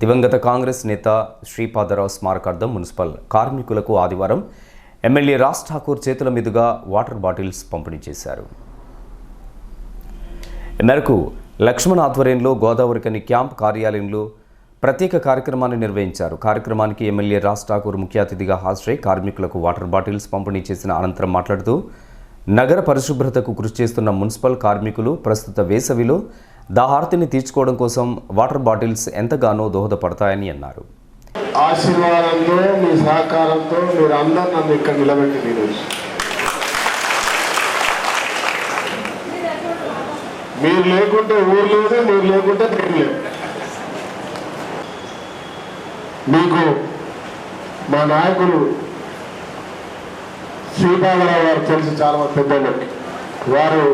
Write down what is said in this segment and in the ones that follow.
దివంగత కాంగ్రెస్ నేత శ్రీపాదరావు స్మారకార్థం మున్సిపల్ కార్మికులకు ఆదివారం ఎమ్మెల్యే రాజ్ ఠాకూర్ చేతుల మీదుగా వాటర్ బాటిల్స్ పంపిణీ చేశారు. మేరకు లక్ష్మణ్ ఆధ్వర్యంలో గోదావరికని క్యాంప్ కార్యాలయంలో ప్రత్యేక కార్యక్రమాన్ని నిర్వహించారు. కార్యక్రమానికి ఎమ్మెల్యే రాజ్ ఠాకూర్ ముఖ్య అతిథిగా హాజరై కార్మికులకు వాటర్ బాటిల్స్ పంపిణీ చేసిన అనంతరం మాట్లాడుతూ నగర పరిశుభ్రతకు కృషి చేస్తున్న మున్సిపల్ కార్మికులు ప్రస్తుత వేసవిలో దాహార్తిని తీర్చుకోవడం కోసం వాటర్ బాటిల్స్ ఎంతగానో దోహదపడతాయని అన్నారు. ఆశీర్వాదంతో మీ సహకారంతో మీరు అందరు నన్ను ఇక్కడ నిలబెట్టి ఈరోజు మీరు లేకుంటే ఊరు లేదు మీరు లేకుంటే నేను లేదు. మీకు మా నాయకులు శ్రీపాదరావు గారు తెలుసు చాలా మంది వారు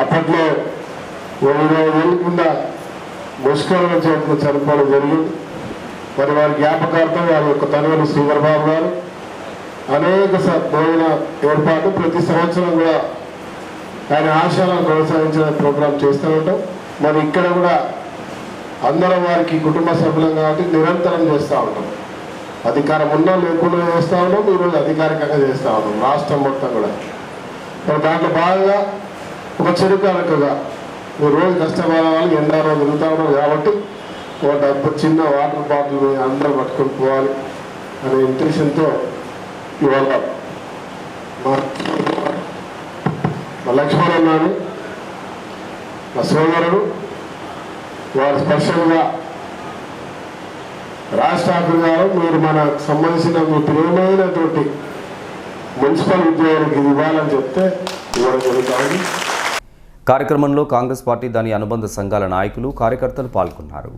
అప్పట్లో ఇరవై ఏళ్ళ కింద ముష్కరణ చేతులు చనిపోవడం జరిగింది. మరి వారి జ్ఞాపకార్థం వారి యొక్క తనవని శ్రీధరబాబు గారు అనేక భోజన ఏర్పాటు ప్రతి సంవత్సరం కూడా ఆయన ఆశయాలను కొనసాగించిన ప్రోగ్రాం చేస్తూ ఉంటాం. మరి ఇక్కడ కూడా అందరం వారికి కుటుంబ సభ్యులం కాబట్టి నిరంతరం చేస్తూ ఉంటాం. అధికారం ఉన్నా లేకుండా చేస్తూ ఉన్నాం ఈరోజు అధికారికంగా చేస్తూ ఉన్నాం రాష్ట్రం మొత్తం కూడా. మరి దాంట్లో భాగంగా ఒక చెరుకాలకగా మూడు రోజు కష్టపడే వాళ్ళకి ఎండా రోజు తిరుగుతూ ఉన్నారు కాబట్టి ఒక డబ్బు చిన్న వాటర్ బాటిల్ అందరూ పట్టుకొని పోవాలి అనే ఇంటెన్షన్తో ఇవాళ మా లక్ష్మణ్ అన్నాను మా సోదరుడు వారు స్పెషల్గా రాజ్ ఠాకూర్ గారు మీరు మనకు సంబంధించిన మీ ప్రియమైనటువంటి మున్సిపల్ ఉద్యోగులకు ఇది ఇవ్వాలని చెప్తే ఇవ్వడం జరుగుతుంది. కార్యక్రమంలో కాంగ్రెస్ పార్టీ దాని అనుబంధ సంఘాల నాయకులు కార్యకర్తలు పాల్గొన్నారు.